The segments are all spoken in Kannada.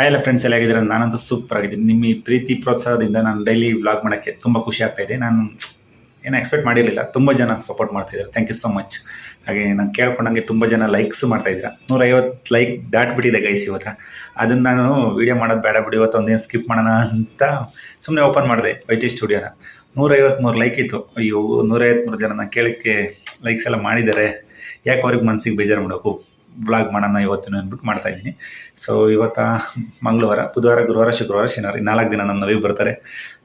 ಹಾಯ್ ಫ್ರೆಂಡ್ಸ್ ಎಲ್ಲ ಆಗಿದ್ದೀರ ನಾನಂತೂ ಸೂಪರ್ ಆಗಿದ್ದೀನಿ. ನಿಮ್ಮ ಪ್ರೀತಿ, ಪ್ರೋತ್ಸಾಹದಿಂದ ನಾನು ಡೈಲಿ ವ್ಲಾಗ್ ಮಾಡೋಕ್ಕೆ ತುಂಬ ಖುಷಿ ಆಗ್ತಾ ಇದೆ. ನಾನು ಏನು ಎಕ್ಸ್ಪೆಕ್ಟ್ ಮಾಡಿರಲಿಲ್ಲ. ತುಂಬ ಜನ ಸಪೋರ್ಟ್ ಮಾಡ್ತಾಯಿದ್ದಾರೆ ಥ್ಯಾಂಕ್ ಯು ಸೊ ಮಚ್ ಹಾಗೆ ನಾನು ಕೇಳ್ಕೊಂಡಂಗೆ ತುಂಬ ಜನ ಲೈಕ್ಸ್ ಮಾಡ್ತಾಯಿದ್ದೀರ ನೂರೈವತ್ತು ಲೈಕ್ ದಾಟ್ಬಿಟ್ಟಿದೆ ಗೈಸ್ ಇವತ್ತು. ಅದನ್ನು ನಾನು ವೀಡಿಯೋ ಮಾಡೋದು ಬೇಡ ಬಿಡಿ. ಇವತ್ತು ಒಂದೇನು ಸ್ಕಿಪ್ ಮಾಡೋಣ ಅಂತ ಸುಮ್ಮನೆ ಓಪನ್ ಮಾಡಿದೆ ವೈ ಟಿ ಸ್ಟುಡಿಯೋನ ನೂರೈವತ್ತ್ಮೂರು ಲೈಕ್ ಇತ್ತು. ಅಯ್ಯೋ ನೂರೈವತ್ತ್ಮೂರು ಜನ ನಾನು ಕೇಳೋಕ್ಕೆ ಲೈಕ್ಸ್ ಎಲ್ಲ ಮಾಡಿದ್ದಾರೆ. ಯಾಕೆ ಅವ್ರಿಗೆ ಮನಸ್ಸಿಗೆ ಬೇಜಾರು ಮಾಡಬೇಕು? ಬ್ಲಾಗ್ ಮಾಡೋಣ ಇವತ್ತು ಅಂದ್ಬಿಟ್ಟು ಮಾಡ್ತಾ ಇದ್ದೀನಿ. ಸೊ ಇವತ್ತು ಮಂಗಳವಾರ, ಬುಧವಾರ, ಗುರುವಾರ, ಶುಕ್ರವಾರ, ಶನಿವಾರ ನಾಲ್ಕು ದಿನ ನಮ್ಮ ನವಿ ಬರ್ತಾರೆ.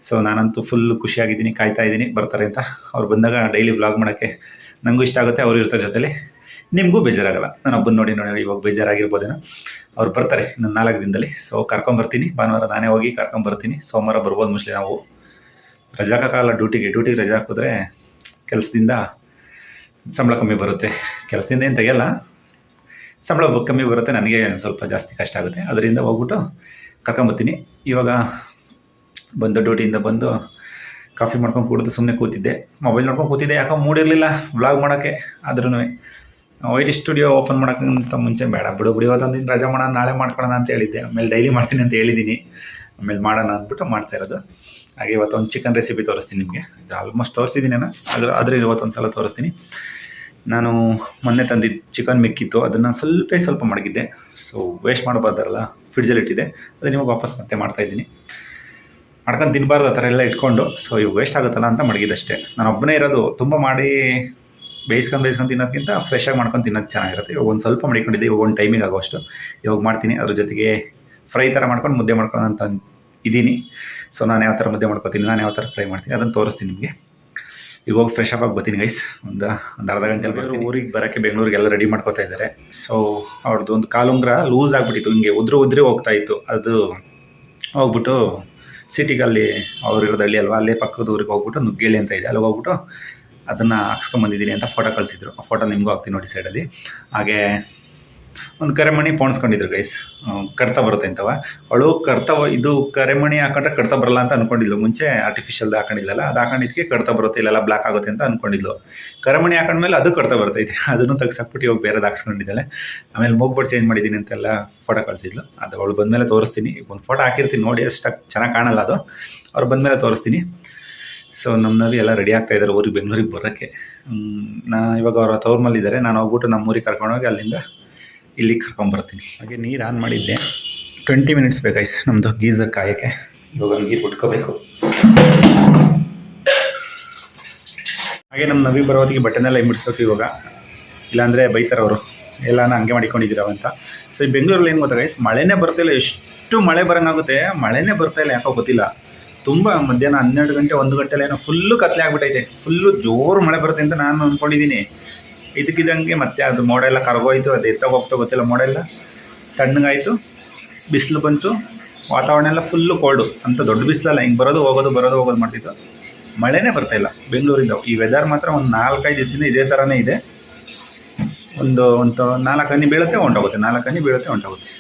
ಸೊ ನಾನಂತೂ ಫುಲ್ ಖುಷಿಯಾಗಿದ್ದೀನಿ, ಕಾಯ್ತಾ ಇದ್ದೀನಿ, ಬರ್ತಾರೆ ಅಂತ. ಅವ್ರು ಬಂದಾಗ ಡೈಲಿ ಬ್ಲಾಗ್ ಮಾಡೋಕ್ಕೆ ನನಗೂ ಇಷ್ಟ ಆಗುತ್ತೆ, ಅವ್ರು ಇರ್ತಾರೆ ಜೊತೆಲಿ. ನಿಮಗೂ ಬೇಜಾರಾಗಲ್ಲ. ನಾನು ಒಬ್ಬನ ನೋಡಿ ನೋಡಿ ಇವಾಗ ಬೇಜಾರಾಗಿರ್ಬೋದೇನೋ. ಅವ್ರು ಬರ್ತಾರೆ ನನ್ನ ನಾಲ್ಕು ದಿನದಲ್ಲಿ. ಸೊ ಕರ್ಕೊಂಬರ್ತೀನಿ ಭಾನುವಾರ ನಾನೇ ಹೋಗಿ ಕರ್ಕೊಂಬರ್ತೀನಿ ಸೋಮವಾರ ಬರ್ಬೋದು ಮೋಸ್ಟ್ಲಿ ನಾವು. ರಜಾ ಹಾಕಲ್ಲ ಡ್ಯೂಟಿಗೆ ಡ್ಯೂಟಿಗೆ ರಜಾ ಹಾಕಿದ್ರೆ ಕೆಲಸದಿಂದ ಸಂಬಳ ಕಮ್ಮಿ ಬರುತ್ತೆ. ಕೆಲಸದಿಂದ ಏನು ತೆಗಿಯಲ್ಲ. ಸಂಬಳ ಕಮ್ಮಿ ಬರುತ್ತೆ, ನನಗೆ ಸ್ವಲ್ಪ ಜಾಸ್ತಿ ಕಷ್ಟ ಆಗುತ್ತೆ. ಅದರಿಂದ ಹೋಗ್ಬಿಟ್ಟು ಕರ್ಕೊಂಬರ್ತೀನಿ ಇವಾಗ ಬಂದು ಡ್ಯೂಟಿಯಿಂದ ಬಂದು ಕಾಫಿ ಮಾಡ್ಕೊಂಡು ಕುಡಿದು ಸುಮ್ಮನೆ ಕೂತಿದ್ದೆ. ಮೊಬೈಲ್ ನೋಡ್ಕೊಂಡು ಕೂತಿದ್ದೆ, ಯಾಕೋ ಮೂಡಿರಲಿಲ್ಲ ವ್ಲಾಗ್ ಮಾಡೋಕ್ಕೆ ಆದ್ರೂ ವೈಟ್ ಸ್ಟುಡಿಯೋ ಓಪನ್ ಮಾಡೋಕ್ಕಿಂತ ಮುಂಚೆ ಬೇಡ. ಬಿಡು, ಬಿಡಿ ಇವತ್ತೊಂದು ದಿನ ರಜಾ ಮಾಡೋಣ, ನಾಳೆ ಮಾಡ್ಕೊಳ್ಳೋಣ ಅಂತ ಹೇಳಿದ್ದೆ. ಆಮೇಲೆ ಡೈಲಿ ಮಾಡ್ತೀನಿ ಅಂತ ಹೇಳಿದ್ದೀನಿ. ಆಮೇಲೆ ಮಾಡೋಣ ಅಂದ್ಬಿಟ್ಟು ಮಾಡ್ತಾ ಇರೋದು. ಹಾಗೆ ಇವತ್ತೊಂದು ಚಿಕನ್ ರೆಸಿಪಿ ತೋರಿಸ್ತೀನಿ ನಿಮಗೆ. ಇದು ಆಲ್ಮೋಸ್ಟ್ ತೋರಿಸಿದ್ದೀನಿ ನಾನು. ಅದ್ರ ಆದರೆ ಇವತ್ತೊಂದು ಸಲ ತೋರಿಸ್ತೀನಿ. ನಾನು ಮೊನ್ನೆ ತಂದಿದ್ದು ಚಿಕನ್ ಮಿಕ್ಕಿತ್ತು, ಅದನ್ನು ಸ್ವಲ್ಪ ಸ್ವಲ್ಪ ಮಡಗಿದ್ದೆ. ಸೊ ವೇಸ್ಟ್ ಮಾಡಬಾರ್ದಲ್ಲ ಫ್ರಿಡ್ಜಲ್ಲಿ ಇಟ್ಟಿದೆ ಅದು ನಿಮಗೆ ವಾಪಸ್ ಮತ್ತೆ ಮಾಡ್ತಾಯಿದ್ದೀನಿ ಮಾಡ್ಕೊಂಡು ತಿನ್ನಬಾರ್ದು ಆ ಥರ ಎಲ್ಲ ಇಟ್ಕೊಂಡು. ಸೊ ಇವು ವೇಸ್ಟ್ ಆಗುತ್ತಲ್ಲ ಅಂತ ಮಡಗಿದ್ದಷ್ಟೇ. ನಾನು ಒಬ್ಬನೇ ಇರೋದು, ತುಂಬ ಮಾಡಿ ಬೇಯಿಸ್ಕೊಂಡು ಬೇಯಿಸ್ಕೊಂಡು ತಿನ್ನೋದಕ್ಕಿಂತ ಫ್ರೆಶಾಗಿ ಮಾಡ್ಕೊಂಡು ತಿನ್ನೋದು ಚೆನ್ನಾಗಿರುತ್ತೆ. ಇವಾಗ ಒಂದು ಸ್ವಲ್ಪ ಮಡಿಕೊಂಡಿದ್ದೆ, ಇವಾಗ ಒಂದು ಟೈಮಿಗೆ ಆಗೋಷ್ಟು ಇವಾಗ ಮಾಡ್ತೀನಿ, ಅದ್ರ ಜೊತೆಗೆ ಫ್ರೈ ಥರ ಮಾಡ್ಕೊಂಡು ಮುದ್ದೆ ಮಾಡ್ಕೊಂಡು ಅಂತ ಇದ್ದೀನಿ. ಸೊ ನಾನು ಯಾವ ಥರ ಮುದ್ದೆ ಮಾಡ್ಕೊತೀನಿ, ನಾನು ಯಾವ ಥರ ಫ್ರೈ ಮಾಡ್ತೀನಿ, ಅದನ್ನು ತೋರಿಸ್ತೀನಿ ನಿಮಗೆ. ಈಗ ಹೋಗಿ ಫ್ರೆಶ್ ಅಪ್ ಆಗಿ ಬರ್ತೀನಿ ಗೈಸ್ ಒಂದು ಒಂದು ಅರ್ಧ ಗಂಟೆಲಿ ಬರ್ತೀನಿ. ಊರಿಗೆ ಬರೋಕ್ಕೆ ಬೆಂಗಳೂರಿಗೆಲ್ಲ ರೆಡಿ ಮಾಡ್ಕೋತಾ ಇದ್ದಾರೆ. ಸೊ ಅವ್ರದ್ದು ಒಂದು ಕಾಲುಂಗ್ರ ಲೂಸ್ ಆಗಿಬಿಟ್ಟಿತ್ತು. ಹಿಂಗೆ ಉದ್ರು ಉದ್ರಿ ಹೋಗ್ತಾ ಇತ್ತು. ಅದು ಹೋಗ್ಬಿಟ್ಟು ಸಿಟಿಗೆ ಅಲ್ಲಿ ಅವ್ರು ಇರೋದು ಹಳ್ಳಿ ಅಲ್ವಾ ಅಲ್ಲೇ ಪಕ್ಕದ ಊರಿಗೆ ಹೋಗ್ಬಿಟ್ಟು ನುಗ್ಗೇಳಿ ಅಂತ ಇದೆ. ಅಲ್ಲಿ ಹೋಗ್ಬಿಟ್ಟು ಅದನ್ನು ಹಾಕ್ಸ್ಕೊಂಬಂದಿದ್ದೀನಿ ಅಂತ ಫೋಟೋ ಕಳಿಸಿದ್ರು. ಆ ಫೋಟೋ ನಿಮಗೂ ಹಾಕ್ತೀನಿ ನೋಡಿ ಸೈಡಲ್ಲಿ ಹಾಗೆ ಒಂದು ಕರೆಮಣಿ ಪೋಣಿಸ್ಕೊಂಡಿದ್ರು ಗೈಸ್ ಕಡ್ತ ಬರುತ್ತೆ ಅಂತವ ಅವಳು ಕಡ್ತ ಇದು ಕರೆಮಣಿ ಹಾಕೊಂಡ್ರೆ ಕಡ್ತ ಬರಲ್ಲ ಅಂತ ಅನ್ಕೊಂಡಿದ್ಲು. ಮುಂಚೆ ಆರ್ಟಿಫಿಷಿಯಲ್ ಹಾಕೊಂಡಿಲ್ಲಲ್ಲ ಅದು ಹಾಕೊಂಡಿದ್ದಕ್ಕೆ ಕಡ್ತ ಬರುತ್ತೆ, ಇಲ್ಲೆಲ್ಲ ಬ್ಲಾಕ್ ಆಗುತ್ತೆ ಅಂತ ಅನ್ಕೊಂಡಿದ್ಲು. ಕರೆಮಣಿ ಹಾಕೊಂಡ್ಮೇಲೆ ಅದು ಕಡ್ತ ಬರ್ತೈತೆ. ಅದನ್ನು ತೆಗ್ಸಾಕ್ಬಿಟ್ಟು ಇವಾಗ ಬೇರೆದು ಹಾಕ್ಸ್ಕೊಂಡಿದ್ದಾಳೆ. ಆಮೇಲೆ ಮೂಗ್ಬಿಟ್ಟು ಚೇಂಜ್ ಮಾಡಿದ್ದೀನಿ ಅಂತೆಲ್ಲ ಫೋಟೋ ಕಳಿಸಿದ್ಲು. ಅದು ಅವಳು ಬಂದಮೇಲೆ ತೋರಿಸ್ತೀನಿ. ಒಂದು ಫೋಟೋ ಹಾಕಿರ್ತೀನಿ ನೋಡಿ, ಅಷ್ಟು ಚೆನ್ನಾಗಿ ಕಾಣಲ್ಲ ಅದು. ಅವ್ರು ಬಂದಮೇಲೆ ತೋರಿಸ್ತೀನಿ. ಸೊ ನಮ್ಮ ನವಿ ಎಲ್ಲ ರೆಡಿ ಆಗ್ತಾ ಇದ್ದಾರೆ ಊರಿಗೆ, ಬೆಂಗಳೂರಿಗೆ ಬರೋಕ್ಕೆ. ನಾ ಇವಾಗ ಅವ್ರ ತವ್ರ ಮಲ್ಲಿದ್ದಾರೆ ನಾನು ಹೋಗ್ಬಿಟ್ಟು ನಮ್ಮ ಊರಿಗೆ ಕರ್ಕೊಂಡೋಗಿ ಅಲ್ಲಿಂದ ಇಲ್ಲಿಗೆ ಕರ್ಕೊಂಬರ್ತೀನಿ ಹಾಗೆ ನೀರು ಆನ್ ಮಾಡಿದ್ದೆ. ಟ್ವೆಂಟಿ ಮಿನಿಟ್ಸ್ ಬೇಕಾಯ್ಸ್ ನಮ್ಮದು ಗೀಝರ್ ಕಾಯೋಕ್ಕೆ. ಇವಾಗ ನೀರು ಕುಟ್ಕೋಬೇಕು. ಹಾಗೆ ನಮ್ಮ ನವಿ ಬರೋತ್ತಿಗೆ ಬಟ್ಟೆನೆಲ್ಲ ಹಿಂಬಿಡಿಸ್ಬೇಕು ಇವಾಗ. ಇಲ್ಲಾಂದರೆ ಬೈತಾರೆ ಅವರು. ಎಲ್ಲಾನ ಹಂಗೆ ಮಾಡಿಕೊಂಡಿದ್ದೀರವ ಅಂತ. ಸೊ ಈ ಬೆಂಗಳೂರಲ್ಲಿ ಏನು ಗೊತ್ತಾ ಗೈಸ್ ಮಳೆನೇ ಬರ್ತಿಲ್ಲ ಎಷ್ಟು ಮಳೆ ಬರೋಂಗಾಗುತ್ತೆ ಮಳೆನೇ ಬರ್ತಾ ಇಲ್ಲ ಯಾಕೋ ಗೊತ್ತಿಲ್ಲ. ತುಂಬ ಮಧ್ಯಾಹ್ನ ಹನ್ನೆರಡು ಗಂಟೆ ಒಂದು ಗಂಟೆಲ್ಲ ಏನೋ ಫುಲ್ಲು ಕತ್ಲೆ ಆಗಿಬಿಟ್ಟೈತೆ ಫುಲ್ಲು ಜೋರು ಮಳೆ ಬರುತ್ತೆ ಅಂತ ನಾನು ಅಂದ್ಕೊಂಡಿದ್ದೀನಿ. ಇದಕ್ಕಿದ್ದಂಗೆ ಮತ್ತೆ ಅದು ಮೋಡ ಎಲ್ಲ ಕರಗೋಯ್ತು, ಅದು ಎತ್ತಾಗ ಹೋಗ್ತಾ ಗೊತ್ತಿಲ್ಲ ಮೋಡ ಎಲ್ಲ ತಣ್ಣಗಾಯಿತು, ಬಿಸಿಲು ಬಂತು, ವಾತಾವರಣ ಎಲ್ಲ ಫುಲ್ಲು ಕೋಲ್ಡು ಅಂತ ದೊಡ್ಡ ಬಿಸಿಲಲ್ಲ, ಹಿಂಗೆ ಬರೋದು ಹೋಗೋದು ಬರೋದು ಹೋಗೋದು ಮಾಡ್ತಿತ್ತು. ಮಳೆನೇ ಬರ್ತಾ ಇಲ್ಲ ಬೆಂಗಳೂರಿಂದ. ಈ ವೆದರ್ ಮಾತ್ರ ಒಂದು ನಾಲ್ಕೈದು ದಿವಸದಿಂದ ಇದೇ ಥರನೇ ಇದೆ. ಒಂದು ಒಂದು ನಾಲ್ಕು ಹನಿ ಬೀಳುತ್ತೆ ಹೊಂಟೋಗುತ್ತೆ ನಾಲ್ಕು ಹನಿ ಬೀಳುತ್ತೆ ಹೊಂಟೋಗುತ್ತೆ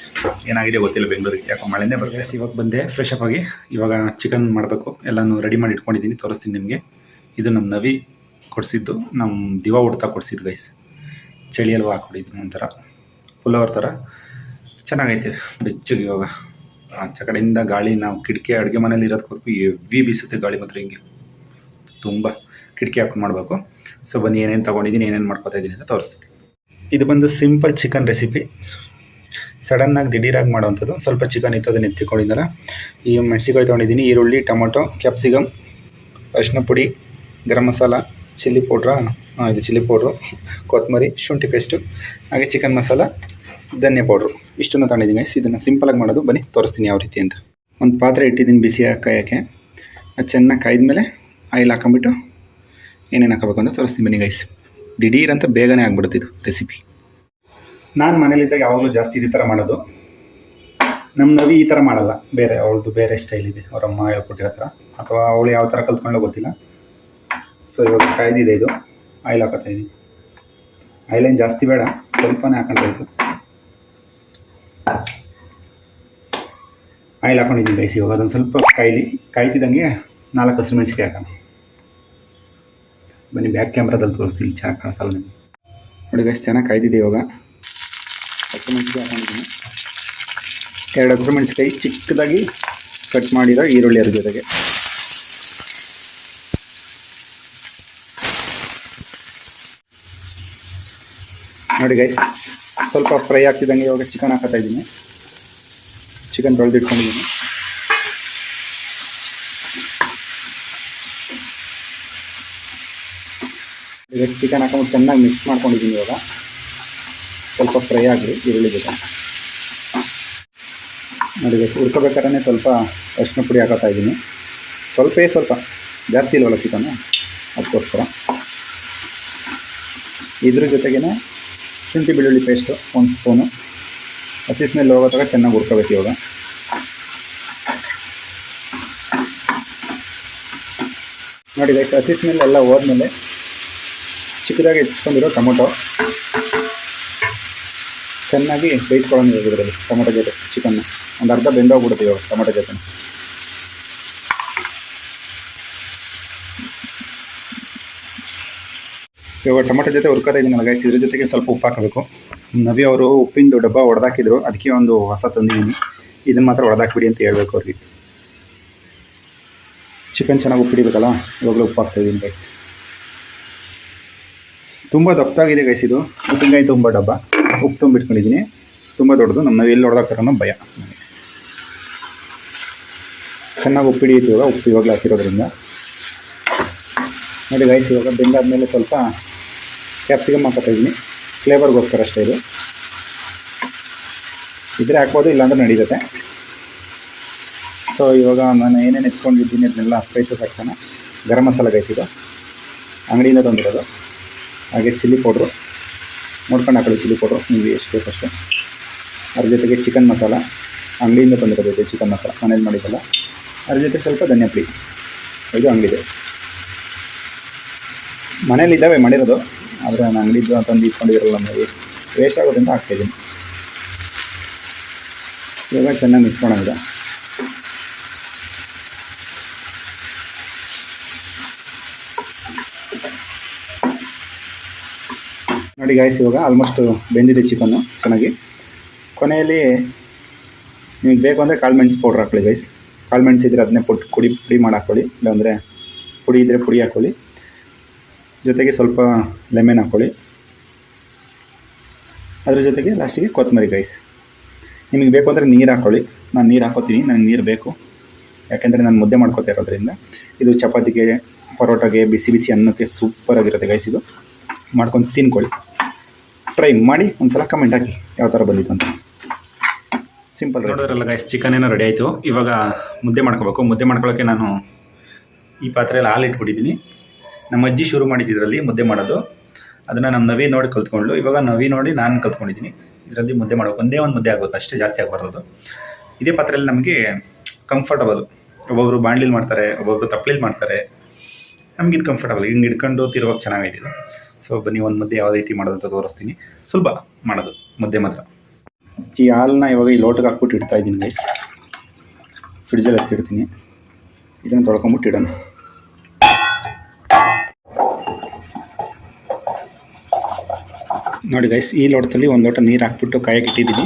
ಏನಾಗಿದೆ ಗೊತ್ತಿಲ್ಲ ಬೆಂಗಳೂರಿಗೆ. ಯಾಕೋ ಮಳೆನೇ ಬರ್ತದೆ ಇವಾಗ ಬಂದೆ ಫ್ರೆಶ್ ಅಪ್ ಆಗಿ. ಇವಾಗ ಚಿಕನ್ ಮಾಡಬೇಕು. ಎಲ್ಲನೂ ರೆಡಿ ಮಾಡಿ ಇಟ್ಕೊಂಡಿದ್ದೀನಿ. ತೋರಿಸ್ತೀನಿ ನಿಮಗೆ. ಇದು ನಮ್ಮ ನವಿ. ಕೊಡಿಸಿದ್ದು. ನಮ್ಮ ದಿವಾ ಉಡ್ತಾ ಕೊಡಿಸಿದ್ದು ಗೈಸ್ ಚಳಿಯಲ್ವ ಹಾಕ್ಬಿಟ್ಟಿದ್ವಿ ಒಂಥರ ಪುಲ್ಲವರ್ ಥರ ಚೆನ್ನಾಗೈತೆ ಬೆಚ್ಚಗೆ ಇವಾಗ. ಆಚೆ ಕಡೆಯಿಂದ ಗಾಳಿ ನಾವು ಕಿಟಕಿ ಅಡುಗೆ ಮನೇಲಿ ಇರೋದಕ್ಕೆ ಹೋದ್ಕು ಎವ್ವಿ ಬೀಸುತ್ತೆ ಗಾಳಿ ಮಾತ್ರ ಹಿಂಗೆ. ತುಂಬ ಕಿಟಕಿ ಹಾಕೊಂಡು ಮಾಡಬೇಕು. ಸೊ ಬನ್ನಿ ಏನೇನು ತೊಗೊಂಡಿದ್ದೀನಿ ಏನೇನು ಮಾಡ್ಕೊತಾ ಇದ್ದೀನಿ ಅಂತ ತೋರಿಸ್ತೀನಿ. ಇದು ಬಂದು ಸಿಂಪಲ್ ಚಿಕನ್ ರೆಸಿಪಿ ಸಡನ್ನಾಗಿ ದಿಢೀರಾಗಿ ಮಾಡುವಂಥದ್ದು ಸ್ವಲ್ಪ ಚಿಕನ್ ಇತ್ತು ಅದನ್ನು ಎತ್ತಿಕೊಂಡಿದ್ದಾರೆ ಈ ಮೆಣಸಿಕಾಯಿ ತೊಗೊಂಡಿದ್ದೀನಿ ಈರುಳ್ಳಿ, ಟೊಮೊಟೊ ಕ್ಯಾಪ್ಸಿಕಮ್ ಅರಿಶಿನ ಪುಡಿ, ಗರಂ ಮಸಾಲ ಚಿಲ್ಲಿ ಪೌಡ್ರಾ ಹಾಂ ಇದು ಚಿಲ್ಲಿ ಪೌಡ್ರು ಕೊತ್ತಂಬರಿ ಶುಂಠಿ ಪೇಸ್ಟು, ಹಾಗೆ ಚಿಕನ್ ಮಸಾಲ, ಧನ್ಯ ಪೌಡ್ರು. ಇಷ್ಟನ್ನು ತಗೊಂಡಿದ್ದೀನಿ ಗೈಸ್ ಇದನ್ನು ಸಿಂಪಲಾಗಿ ಮಾಡೋದು. ಬನ್ನಿ, ತೋರಿಸ್ತೀನಿ ಯಾವ ರೀತಿ ಅಂತ. ಒಂದು ಪಾತ್ರೆ ಇಟ್ಟಿದ್ದೀನಿ ಬಿಸಿ ಕಾಯೋಕ್ಕೆ. ಅದು ಚೆನ್ನಾಗಿ ಕಾಯ್ದ್ಮೇಲೆ ಆಯಿಲ್ ಹಾಕೊಂಬಿಟ್ಟು ಏನೇನು ಹಾಕೋಬೇಕು ಅಂತ ತೋರಿಸ್ತೀನಿ ಬನ್ನಿ ಗೈಸ್ ದಿಢೀರ್ ಅಂತ ಬೇಗನೆ ಆಗ್ಬಿಡುತ್ತೆ ಇದು ರೆಸಿಪಿ ನಾನು ಮನೇಲಿದ್ದಾಗ ಯಾವಾಗಲೂ ಜಾಸ್ತಿ ಈ ಥರ ಮಾಡೋದು. ನಮ್ಮ ನವಿ ಈ ಥರ ಮಾಡಲ್ಲ. ಬೇರೆ, ಅವಳದು ಬೇರೆ ಸ್ಟೈಲ್ ಇದೆ. ಅವರಮ್ಮ ಹೇಳ್ಕೊಟ್ಟಿರೋ ಥರ ಅಥವಾ ಅವಳು ಯಾವ ಥರ ಕಲ್ತ್ಕೊಂಡೋ ಗೊತ್ತಿಲ್ಲ. ಸೊ ಇವಾಗ ಕಾಯ್ದಿದೆ ಇದು ಆಯಿಲ್ ಹಾಕೋತಾ ಇದ್ದೀನಿ ಆಯಿಲ್ ಏನು ಜಾಸ್ತಿ ಬೇಡ, ಸ್ವಲ್ಪನೇ ಹಾಕೊಂಡ್ರೆ ಇದು ಆಯಿಲ್ ಹಾಕೊಂಡಿದ್ದೀನಿ ರೈಸ್ ಇವಾಗ ಅದೊಂದು ಸ್ವಲ್ಪ ಕಾಯ್ಲಿ, ಕಾಯ್ತಿದ್ದಂಗೆ ನಾಲ್ಕು ಹಸಿರು ಮೆಣಸಿಗೆ ಹಾಕೋಣ. ಬನ್ನಿ ಬ್ಯಾಕ್ ಕ್ಯಾಮ್ರಾದಲ್ಲಿ ತೋರಿಸ್ತೀನಿ ಚೆನ್ನಾಗಿ ಕಾಣಿಸಲ್ಲ ನಿಮಗೆ. ನೋಡಿ ಎಷ್ಟು ಚೆನ್ನಾಗಿ ಕಾಯ್ದಿದೆ ಇವಾಗ. ಹಸಿರು ಮೆಣಸಿಗೆ ಹಾಕೊಂಡಿದ್ದೀನಿ. ಎರಡು ಹಸಿರು ಮೆಣಸಿಕಾಯಿ ಚಿಕ್ಕದಾಗಿ ಕಟ್ ಮಾಡಿರೋ ಈರುಳ್ಳಿ ಅದ್ರ ನೋಡಿ ಗೈಸ್ ಸ್ವಲ್ಪ ಫ್ರೈ ಆಗ್ತಿದ್ದಂಗೆ ಇವಾಗ ಚಿಕನ್ ಹಾಕತ್ತಾ ಇದ್ದೀನಿ. ಚಿಕನ್ ತೊಳೆದಿಟ್ಕೊಂಡಿದ್ದೀನಿ. ಚಿಕನ್ ಹಾಕೊಂಡು ಚೆನ್ನಾಗಿ ಮಿಕ್ಸ್ ಮಾಡ್ಕೊಂಡಿದ್ದೀನಿ ಇವಾಗ. ಸ್ವಲ್ಪ ಫ್ರೈ ಆಗಲಿ, ಈರುಳ್ಳಿ ಜೊತೆ. ನೋಡಿ ಗೈಸ್ ಹುರ್ಕೋಬೇಕಾದ್ರೆ ಸ್ವಲ್ಪ ಅರಿಶಿನ ಪುಡಿ ಹಾಕೋತಾ ಇದ್ದೀನಿ. ಸ್ವಲ್ಪೇ ಸ್ವಲ್ಪ, ಜಾಸ್ತಿ ಇಲ್ವಲ್ಲ ಚಿಕನ್ ಅದಕ್ಕೋಸ್ಕರ. ಇದ್ರ ಜೊತೆಗೇ ಶುಂಠಿ ಬೆಳ್ಳುಳ್ಳಿ ಪೇಸ್ಟು ಒಂದು ಸ್ಪೂನು ಹಸಿ ಸ್ಮೆಲ್ ಹೋಗೋ ತಗ, ಚೆನ್ನಾಗಿ ಹುರ್ಕೋಬೇಕು ಇವಾಗ. ನೋಡಿ ಲೈಕ್ ಹಸಿ ಸ್ಮೆಲ್ ಎಲ್ಲ ಹೋದ್ಮೇಲೆ ಚಿಕ್ಕದಾಗಿ ಹೆಚ್ಕೊಂಡಿರೋ ಟೊಮೊಟೊ. ಚೆನ್ನಾಗಿ ಬೇಯಿಸ್ಕೊಳ್ಳೋಣ ಇವಾಗ ಇದರಲ್ಲಿ, ಟೊಮೊಟೊ ಜೊತೆ ಚಿಕನ್ನು ಒಂದು ಅರ್ಧ ಬೆಂದೋಗ್ಬಿಡುತ್ತೆ ಇವಾಗ ಟೊಮೊಟೊ ಜೊತೆ ಇವಾಗ ಟೊಮೆಟೊ ಜೊತೆ ಹುರ್ಕೋತಾ ಇದ್ದೀನಿ ಗೈಸ್ ಇದ್ರ ಜೊತೆಗೆ ಸ್ವಲ್ಪ ಉಪ್ಪು ಹಾಕಬೇಕು. ನವಿ ಅವರು ಉಪ್ಪಿಂದು ಡಬ್ಬ ಹೊಡೆದಾಕಿದ್ರು ಅದಕ್ಕೆ ಒಂದು ಹೊಸ ತಂದಿದ್ದೀನಿ. ಇದನ್ನು ಮಾತ್ರ ಹೊಡೆದಾಕ್ಬಿಡಿ ಅಂತ ಹೇಳ್ಬೇಕು ಅವ್ರಿಗೆ. ಚಿಕನ್ ಚೆನ್ನಾಗಿ ಉಪ್ಪು ಹಿಡಿಬೇಕಲ್ಲ? ಇವಾಗಲೂ ಉಪ್ಪು ಹಾಕ್ತಾ ಇದ್ದೀನಿ ಗೈಸ್ ತುಂಬ ದಪ್ಪಾಗಿದೆ ಗೈಸ್ ಇದು. ಉಪ್ಪಿನಕಾಯಿ ತುಂಬ ಡಬ್ಬ. ಉಪ್ಪು ತುಂಬಿಟ್ಕೊಂಡಿದ್ದೀನಿ. ತುಂಬ ದೊಡ್ಡದು. ನಮ್ಮ ನವಿ ಎಲ್ಲಿ ಹೊಡೆದಾಕ್ತಾರೋ ಭಯ. ನನಗೆ. ಚೆನ್ನಾಗಿ ಉಪ್ಪು ಇವಾಗ. ಉಪ್ಪು ಇವಾಗಲೇ ಹಾಕಿರೋದ್ರಿಂದ. ನೋಡಿ ಗೈಸ್ ಇವಾಗ ಬೆಂದಾದ ಮೇಲೆ ಸ್ವಲ್ಪ ಕ್ಯಾಪ್ಸಿಕಮ್ ಹಾಕೋತಾ ಇದ್ದೀನಿ ಫ್ಲೇವರ್ಗೋಸ್ಕರ ಅಷ್ಟೇ ಇದು. ಇದ್ರೆ ಹಾಕ್ಬೋದು, ಇಲ್ಲಾಂದ್ರೆ ನಡೀತದೆ. ಸೊ ಇವಾಗ ನಾನು ಏನೇನು ಎತ್ಕೊಂಡಿದ್ದೀನಿ ಅದನ್ನೆಲ್ಲ ಸ್ಪೈಸಸ್ ಹಾಕ್ತಾನೆ. ಗರಂ ಮಸಾಲ ಇದು. ಅಂಗಡಿಯಿಂದ ತಂದಿರೋದು. ಹಾಗೆ ಚಿಲ್ಲಿ ಪೌಡ್ರು ನೋಡ್ಕೊಂಡು ಹಾಕೊಳ್ಳಿ ಚಿಲ್ಲಿ ಪೌಡ್ರು ನಿಮಗೆ ಎಷ್ಟು ಬೇಕು ಅಷ್ಟು. ಅದ್ರ ಜೊತೆಗೆ ಚಿಕನ್ ಮಸಾಲ. ಅಂಗಡಿಯಿಂದ ತಂದಿರೋದು ಚಿಕನ್ ಮಸಾಲ. ಮನೇಲಿ ಮಾಡಿದ್ದಲ್ಲ. ಅದ್ರ ಜೊತೆ ಸ್ವಲ್ಪ ಧನಿಯಾ ಪುಡಿ. ಇದು ಅಂಗಡಿದೆ. ಮನೇಲಿ ಇದ್ದಾವೆ ಮಾಡಿರೋದು. ಆದರೆ ನಾನು ಅಂಗಡಿದ್ದು ತಂದು ಇಟ್ಕೊಂಡಿರಲ್ಲ ನಮಗೆ ವೇಸ್ಟ್ ಆಗೋದ್ರಿಂದ ಹಾಕ್ತಾಯಿದ್ದೀನಿ ಇವಾಗ ಚೆನ್ನಾಗಿ ಮಿಕ್ಸ್ ಮಾಡೋಣ ನೋಡಿ ಗಾಯ್ಸ್ ಇವಾಗ ಆಲ್ಮೋಸ್ಟ್ ಬೆಂದಿದೆ ಚಿಕನ್ನು ಚೆನ್ನಾಗಿ. ಕೊನೆಯಲ್ಲಿ ನಿಮಗೆ ಬೇಕು ಅಂದರೆ ಕಾಳು ಮೆಣಸು ಪೌಡ್ರ್ ಹಾಕ್ಕೊಳ್ಳಿ ಗೈಸ್ ಕಾಳು ಮೆಣಸು ಇದ್ದರೆ ಅದನ್ನೇ ಪುಡಿ ಪುಡಿ ಮಾಡಿ ಹಾಕ್ಕೊಳ್ಳಿ, ಇಲ್ಲಾಂದರೆ ಪುಡಿ ಇದ್ದರೆ ಪುಡಿ ಹಾಕ್ಕೊಳ್ಳಿ. ಜೊತೆಗೆ ಸ್ವಲ್ಪ ಲೆಮೆನ್ ಹಾಕ್ಕೊಳ್ಳಿ ಅದ್ರ ಜೊತೆಗೆ ಲಾಸ್ಟಿಗೆ ಕೊತ್ತಂಬರಿ ಗೈಸ್ ನಿಮಗೆ ಬೇಕು ಅಂದರೆ ನೀರು ಹಾಕ್ಕೊಳ್ಳಿ ನಾನು ನೀರು ಹಾಕೋತೀನಿ ನನಗೆ ನೀರು ಬೇಕು. ಯಾಕೆಂದರೆ ನಾನು ಮುದ್ದೆ ಮಾಡ್ಕೋತಾ ಇರೋದ್ರಿಂದ ಇದು ಚಪಾತಿಗೆ, ಪರೋಟಾಗೆ, ಬಿಸಿ ಬಿಸಿ ಅನ್ನಕ್ಕೆ ಸೂಪರಾಗಿರುತ್ತೆ ಗೈಸ್ ಇದು. ಮಾಡ್ಕೊಂಡು ತಿನ್ಕೊಳ್ಳಿ. ಟ್ರೈ ಮಾಡಿ ಒಂದು ಸಲ ಕಮೆಂಟ್ ಹಾಕಿ ಯಾವ ಥರ ಬಂದಿತ್ತು ಅಂತ. ಸಿಂಪಲ್ ನೋಡೋದ್ರಲ್ಲ ಗೈಸ್ ಚಿಕನ್ ಏನೋ ರೆಡಿ ಆಯಿತು. ಇವಾಗ ಮುದ್ದೆ ಮಾಡ್ಕೋಬೇಕು. ಮುದ್ದೆ ಮಾಡ್ಕೊಳ್ಳೋಕ್ಕೆ ನಾನು ಈ ಪಾತ್ರೆಯಲ್ಲಿ ಹಾಲು ಇಟ್ಬಿಟ್ಟಿದ್ದೀನಿ. ನಮ್ಮ ಅಜ್ಜಿ ಶುರು ಮಾಡಿದ್ದಿದ್ರಲ್ಲಿ ಮುದ್ದೆ ಮಾಡೋದು. ಅದನ್ನು ನಮ್ಮ ನವಿ ನೋಡಿ ಕಲ್ತ್ಕೊಂಡ್ಲು ಇವಾಗ ನವಿ ನೋಡಿ ನಾನು ಕಲ್ತ್ಕೊಂಡಿದ್ದೀನಿ. ಇದರಲ್ಲಿ ಮುದ್ದೆ ಮಾಡಬೇಕು. ಒಂದೇ ಒಂದು ಮುದ್ದೆ ಆಗಬೇಕು. ಅಷ್ಟೇ ಜಾಸ್ತಿ ಆಗಬಾರ್ದು ಇದೇ ಪಾತ್ರೆಯಲ್ಲಿ ನಮಗೆ ಕಂಫರ್ಟಬಲ್ ಒಬ್ಬೊಬ್ಬರು ಬಾಂಡ್ಲಿಲ್ ಮಾಡ್ತಾರೆ ಒಬ್ಬೊಬ್ಬರು ತಪ್ಪಲಿಲಿ ಮಾಡ್ತಾರೆ. ನಮ್ಗೆ ಇದು ಕಂಫರ್ಟಬಲ್ ಹಿಂಗೆ ಹಿಡ್ಕೊಂಡು ತಿರುವಾಗ ಚೆನ್ನಾಗೈತೆ ಇದು. ಸೊ ಬನ್ನಿ, ಒಂದು ಮುದ್ದೆ ಯಾವ ರೀತಿ ಮಾಡೋದು ಅಂತ ತೋರಿಸ್ತೀನಿ. ಸುಲಭ ಮಾಡೋದು. ಮುದ್ದೆ ಮಾತ್ರ. ಈ ಹಾಲನ್ನ ಇವಾಗ ಈ ಲೋಟಕ್ಕೆ ಹಾಕ್ಬಿಟ್ಟು ಇಡ್ತಾ ಇದ್ದೀನಿ ಗೈಸ್ ಫ್ರಿಡ್ಜಲ್ಲಿ ಎತ್ತಿಡ್ತೀನಿ. ಇದನ್ನು ತೊಳ್ಕೊಂಬಿಟ್ಟು ಇಡೋಣ. ನೋಡಿ ಗೈಸ್ ಈ ಲೋಟದಲ್ಲಿ ಒಂದು ಲೋಟ ನೀರು ಹಾಕ್ಬಿಟ್ಟು ಕಾಯಕ್ಕೆ ಇಟ್ಟಿದ್ದೀನಿ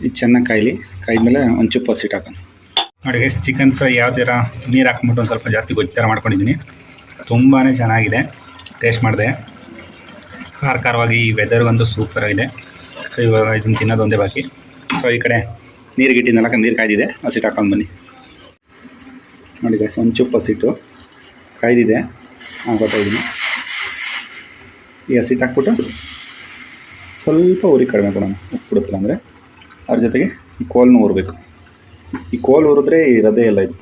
ಇದು ಚೆನ್ನಾಗಿ ಕಾಯಲಿ. ಕಾಯ್ದ್ಮೇಲೆ ಒಂದು ಚುಪ್ಪ ಸೀಟ್ ಹಾಕೋಣ. ನೋಡಿ ಗೈಸ್ ಚಿಕನ್ ಫ್ರೈ ಯಾವ ಥರ ನೀರು ಹಾಕ್ಬಿಟ್ಟು ಒಂದು ಸ್ವಲ್ಪ ಜಾಸ್ತಿ ಗೊಜ್ಜು ಥರ ಮಾಡ್ಕೊಂಡಿದ್ದೀನಿ ತುಂಬಾ ಚೆನ್ನಾಗಿದೆ. ಟೇಸ್ಟ್ ಮಾಡಿದೆ. ಖಾರ ಖಾರವಾಗಿ ಈ ವೆದರ್ಗಂತೂ ಸೂಪರಾಗಿದೆ ಸೊ ಇವಾಗ ಇದನ್ನು ತಿನ್ನೋದು ಒಂದೇ ಬಾಕಿ. ಸೊ ಈ ಕಡೆ ನೀರಿಗೆ ನಾಲ್ಕು ನೀರು ಕಾಯ್ದಿದೆ. ಹಸಿಟ್ಟು ಹಾಕೊಂಡು ಬನ್ನಿ. ನೋಡಿ ಗೈಸ್ ಒಂದು ಚುಪ್ಪ ಹಸಿಟ್ಟು ಕಾಯ್ದಿದೆ. ಹಾಂ ಇದ್ದೀನಿ ಈ ಹಸಿಟ್ಟು ಹಾಕ್ಬಿಟ್ಟು ಸ್ವಲ್ಪ ಉರಿ ಕಡಿಮೆ ಕೊಡೋಣ. ಉಪ್ಪು ಬಿಡುತ್ತಿಲ್ಲ ಅಂದರೆ ಅದ್ರ ಜೊತೆಗೆ ಈ ಕೋಲ್ನೂ ಉರಬೇಕು ಈ ಕೋಲ್ ಉರಿದ್ರೆ ಈ ಇಲ್ಲ ಇದು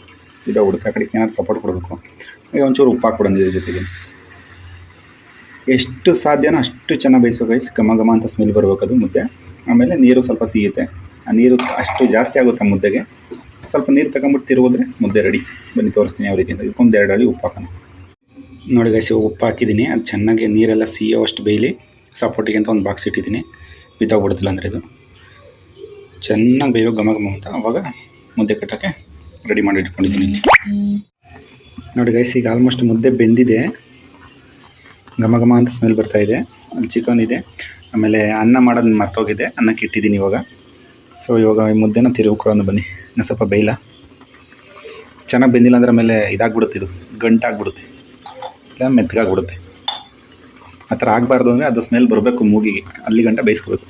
ಇದು ಉಡುತ್ತೆ ಆ ಕಡೆಗೆ ಏನಾದ್ರು ಸಪೋರ್ಟ್ ಕೊಡಬೇಕು. ಈಗ ಒಂಚೂರು ಉಪ್ಪು ಹಾಕ್ಬಿಡೋಣ ಇದ್ರ ಜೊತೆಗೆ. ಎಷ್ಟು ಸಾಧ್ಯನೋ ಅಷ್ಟು ಚೆನ್ನಾಗಿ ಬೇಯಿಸ್ಬೇಕು ಗೈಸ್ ಘಮ ಘಮ ಅಂತ ಸ್ಮೆಲ್ ಬರಬೇಕು ಅದು ಮುದ್ದೆ. ಆಮೇಲೆ ನೀರು ಸ್ವಲ್ಪ ಸಿಗುತ್ತೆ. ಆ ನೀರು ಅಷ್ಟು ಜಾಸ್ತಿ ಆಗುತ್ತೆ ಮುದ್ದೆಗೆ. ಸ್ವಲ್ಪ ನೀರು ತಗೊಂಬಿಟ್ಟು ತಿರುಗಿದ್ರೆ ಮುದ್ದೆ ರೆಡಿ ಬನ್ನಿ ತೋರಿಸ್ತೀನಿ ಯಾವ ರೀತಿ ಇದಕ್ಕೊಂದು ಎರಡು ಅಳಿ ಉಪ್ಪು ಹಾಕೋಣ. ನೋಡಿ ಗೈಸ್ ಉಪ್ಪು ಹಾಕಿದ್ದೀನಿ. ಅದು ಚೆನ್ನಾಗಿ ನೀರೆಲ್ಲ ಸಿಯೋ ಅಷ್ಟು ಬೇಯಲಿ ಸಪೋರ್ಟಿಗೆ ಅಂತ ಒಂದು ಬಾಕ್ಸ್ ಇಟ್ಟಿದ್ದೀನಿ. ಬಿದ್ದೋಗ್ಬಿಡುತ್ತಿಲ್ಲ ಅಂದರೆ ಇದು. ಚೆನ್ನಾಗಿ ಬೇಯೋ ಘಮ ಘಮ ಅಂತ. ಅವಾಗ ಮುದ್ದೆ ಕಟ್ಟೋಕ್ಕೆ ರೆಡಿ ಮಾಡಿ ಇಟ್ಕೊಂಡಿದ್ದೀನಿ ನೋಡಿ ಗೈಸ್ ಈಗ ಆಲ್ಮೋಸ್ಟ್ ಮುದ್ದೆ ಬೆಂದಿದೆ. ಘಮ ಘಮ ಅಂತ ಸ್ಮೆಲ್ ಬರ್ತಾಯಿದೆ ಅಲ್ಲಿ ಚಿಕನ್ ಇದೆ. ಆಮೇಲೆ ಅನ್ನ ಮಾಡೋದು ಮರ್ತೋಗಿದೆ. ಅನ್ನಕ್ಕೆ ಇಟ್ಟಿದ್ದೀನಿ ಇವಾಗ. ಸೊ ಇವಾಗ ಈ ಮುದ್ದೆನ ತಿರುಗ್ಕೊಳ್ಳೋಣ ಬನ್ನಿ. ಇನ್ನು ಸ್ವಲ್ಪ ಬೇಯಿಲ್ಲ. ಚೆನ್ನಾಗಿ ಬೆಂದಿಲ್ಲ ಅಂದ್ರೆ ಆಮೇಲೆ ಇದಾಗ್ಬಿಡುತ್ತೆ ಇದು. ಗಂಟಾಗ್ಬಿಡುತ್ತೆ. ಇಲ್ಲ ಮೆತ್ತಗಾಗ್ಬಿಡುತ್ತೆ ಆ ಥರ ಆಗಬಾರ್ದು ಅಂದರೆ ಅದು ಸ್ಮೆಲ್ ಬರಬೇಕು ಮೂಗಿಗೆ. ಅಲ್ಲಿ ಗಂಟ ಬೇಯಿಸ್ಕೋಬೇಕು.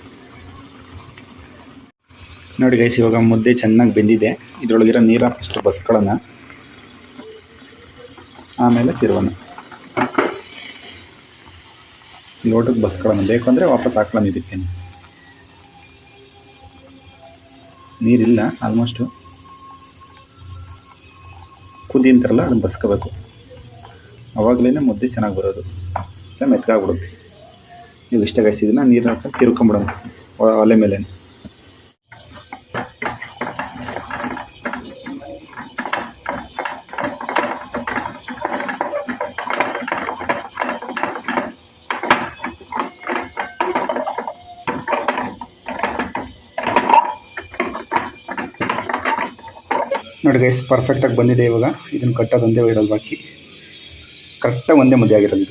ನೋಡಿ ಗೈಸ್ ಇವಾಗ ಮುದ್ದೆ ಚೆನ್ನಾಗಿ ಬೆಂದಿದೆ. ಇದರೊಳಗಿರೋ ನೀರ ಫಸ್ಟ್ ಬಸ್ಕೊಳ್ಳೋಣ. ಆಮೇಲೆ ತಿರುವಣ ಲೋಟಕ್ಕೆ ಬಸ್ಕೊಳ್ಳೋಣ. ಬೇಕು ಅಂದರೆ ವಾಪಸ್ ಹಾಕ್ಕೊಳ್ಳೋಣ ಇದಕ್ಕೆ. ನೀರಿಲ್ಲ ಆಲ್ಮೋಸ್ಟು ಕುದಿ ಅಂತಾರಲ್ಲ, ಅದನ್ನು ಬಸ್ಕೋಬೇಕು. ಅವಾಗಲೇ ಮುದ್ದೆ ಚೆನ್ನಾಗಿ ಬರೋದು. ಇಲ್ಲ ಮೆತ್ತಗಾಗ್ಬಿಡುತ್ತೆ ನೀವು ಇಷ್ಟ ಗಾಯಿಸಿದನ್ನ ನೀರು ಹಾಕೊಂಡು ತಿರ್ಕೊಂಬಿಡೋಣ ಒಲೆ ಮೇಲೆ ನೋಡಿ ಗೈಸ್ ಪರ್ಫೆಕ್ಟಾಗಿ ಬಂದಿದೆ ಇವಾಗ. ಇದನ್ನು ಕಟ್ಟೋದೊಂದೇ ಇಡೋದು ಬಾಕಿ. ಕರೆಕ್ಟಾಗಿ ಒಂದೇ ಮುದ್ದೆ ಆಗಿರೋದು.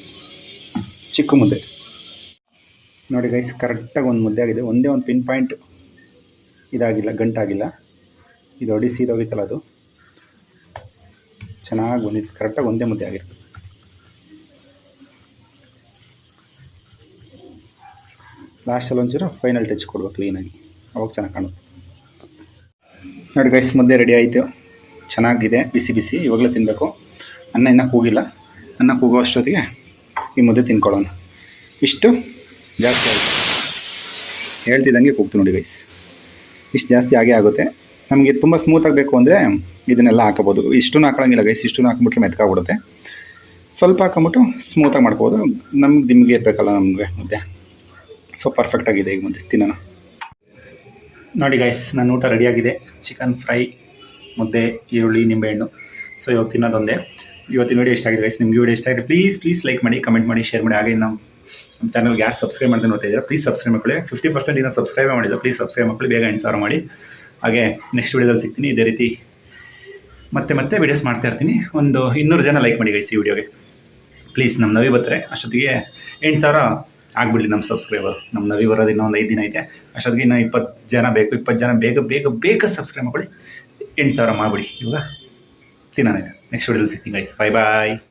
ಚಿಕ್ಕ ಮುದ್ದೆ ನೋಡಿ ಗೈಸ್ ಕರೆಕ್ಟಾಗಿ ಒಂದು ಮುದ್ದೆ ಆಗಿದೆ. ಒಂದೇ ಒಂದು ಪಿನ್ ಪಾಯಿಂಟ್ ಇದಾಗಿಲ್ಲ, ಗಂಟಾಗಿಲ್ಲ. ಇದು ಅಡಿ ಸೀದೋಗಿತ್ತಲ್ಲ ಅದು. ಚೆನ್ನಾಗಿ ಬಂದಿತ್ತು. ಕರೆಕ್ಟಾಗಿ ಒಂದೇ ಮುದ್ದೆ ಆಗಿರ್ತದೆ ಲಾಸ್ಟಲ್ಲಿ ಒಂಚೂರು ಫೈನಲ್ ಟಚ್ ಕೊಡ್ಬೇಕು ಕ್ಲೀನಾಗಿ ಅವಾಗ ಚೆನ್ನಾಗಿ ಕಾಣುತ್ತೆ. ನೋಡಿ ಗೈಸ್ ಮುದ್ದೆ ರೆಡಿ ಆಯಿತು. ಚೆನ್ನಾಗಿದೆ. ಬಿಸಿ ಬಿಸಿ. ಇವಾಗಲೇ ತಿನ್ನಬೇಕು ಅನ್ನ ಇನ್ನೂ ಕೂಗಿಲ್ಲ. ಅನ್ನ ಕೂಗೋ ಅಷ್ಟೊತ್ತಿಗೆ ಈ ಮುದ್ದೆ ತಿನ್ಕೊಳ್ಳೋಣ. ಇಷ್ಟು ಜಾಸ್ತಿ ಆಯಿತು ಹೇಳ್ತಿದ್ದಂಗೆ ಕೂಗ್ತು ನೋಡಿ ಗೈಸ್ ಇಷ್ಟು ಜಾಸ್ತಿ ಆಗೇ ಆಗುತ್ತೆ. ನಮಗೆ ತುಂಬ ಸ್ಮೂತಾಗಿ ಬೇಕು ಅಂದರೆ ಇದನ್ನೆಲ್ಲ ಹಾಕೋಬೋದು ಇಷ್ಟೂ ಹಾಕೊಳ್ಳೋಂಗಿಲ್ಲ ಗೈಸ್ ಇಷ್ಟೂ ಹಾಕ್ಬಿಟ್ರೆ ಮೆತ್ಕಾಗ್ಬಿಡುತ್ತೆ. ಸ್ವಲ್ಪ ಹಾಕೊಂಬಿಟ್ಟು ಸ್ಮೂತಾಗಿ ಮಾಡ್ಬೋದು ನಮ್ಗೆ ನಿಮಗೆ ಇರಬೇಕಲ್ಲ ನಮಗೆ ಮುದ್ದೆ. ಸೊ ಪರ್ಫೆಕ್ಟಾಗಿದೆ ಈಗ ಮುದ್ದೆ. ತಿನ್ನೋಣ. ನೋಡಿ ಗೈಸ್ ನನ್ನ ಊಟ ರೆಡಿಯಾಗಿದೆ ಚಿಕನ್ ಫ್ರೈ ಮುದ್ದೆ, ಈರುಳ್ಳಿ, ನಿಂಬೆಹಣ್ಣು. ಸೊ ಇವಾಗ ತಿನ್ನೋದೊಂದೇ. ಇವತ್ತಿನ ವಿಡಿಯೋ ಇಷ್ಟ ಆಗಿದೆ ಗೈಸ್ ನಿಮ್ಗೆ ವಿಡಿಯೋ ಇಷ್ಟ ಆಗಿದೆ ಪ್ಲೀಸ್ ಪ್ಲೀಸ್ ಲೈಕ್ ಮಾಡಿ ಕಮೆಂಟ್ ಮಾಡಿ ಶೇರ್ ಮಾಡಿ. ಹಾಗೆ ನಮ್ಮ ನಮ್ಮ ಚಾನಲ್ಗೆ ಯಾರು ಸಬ್ಸ್ಕ್ರೈಬ್ ಮಾಡ್ದೆ ನೋಡ್ತಾ ಇದ್ದಾರೆ ಪ್ಲೀಸ್ ಸಬ್ಸ್ಕ್ರೈಬ್ ಮಾಡ್ಕೊಳ್ಳಿ. ಫಿಫ್ಟಿ ಪರ್ಸೆಂಟ್ ಇನ್ನೂ ಸಬ್ಸ್ಕ್ರೈಬ್ ಮಾಡಿಲ್ಲ ಪ್ಲೀಸ್ ಸಬ್ಸ್ಕ್ರೈಬ್ ಮಾಡ್ಕೊಳ್ಳಿ, ಬೇಗ ಎಂಟು ಸಾವಿರ ಮಾಡಿ. ಹಾಗೆ ನೆಕ್ಸ್ಟ್ ವಿಡಿಯೋದಲ್ಲಿ ಸಿಗ್ತೀನಿ, ಇದೇ ರೀತಿ ಮತ್ತೆ ಮತ್ತೆ ವಿಡಿಯೋಸ್ ಮಾಡ್ತಾ ಇರ್ತೀನಿ. ಒಂದು ಇನ್ನೂರು ಜನ ಲೈಕ್ ಮಾಡಿ ಗೈಸ್ ಈ ವಿಡಿಯೋಗೆ ಪ್ಲೀಸ್ ನಮ್ಮ ನವಿ ಬರ್ತಾರೆ, ಅಷ್ಟೊತ್ತಿಗೆ ಎಂಟು ಸಾವಿರ ಆಗ್ಬಿಡಲಿ ನಮ್ಮ ಸಬ್ಸ್ಕ್ರೈಬರ್ ನಮ್ಮ ನವಿ ಬರೋದು ಇನ್ನೊಂದು ಐದು ದಿನ ಐತೆ. ಅಷ್ಟೊತ್ತಿಗೆ ಇನ್ನೂ ಇಪ್ಪತ್ತು ಜನ ಬೇಕು, ಇಪ್ಪತ್ತು ಜನ ಬೇಗ ಬೇಗ ಬೇಗ ಸಬ್ಸ್ಕ್ರೈಬ್ ಮಾಡ್ಕೊಳ್ಳಿ. ಎಂಟು ಸಾವಿರ ಮಾಡಿಬಿಡಿ, ಇವಾಗ ತಿನ್ನೋಣ next video. We'll see you guys. Bye bye.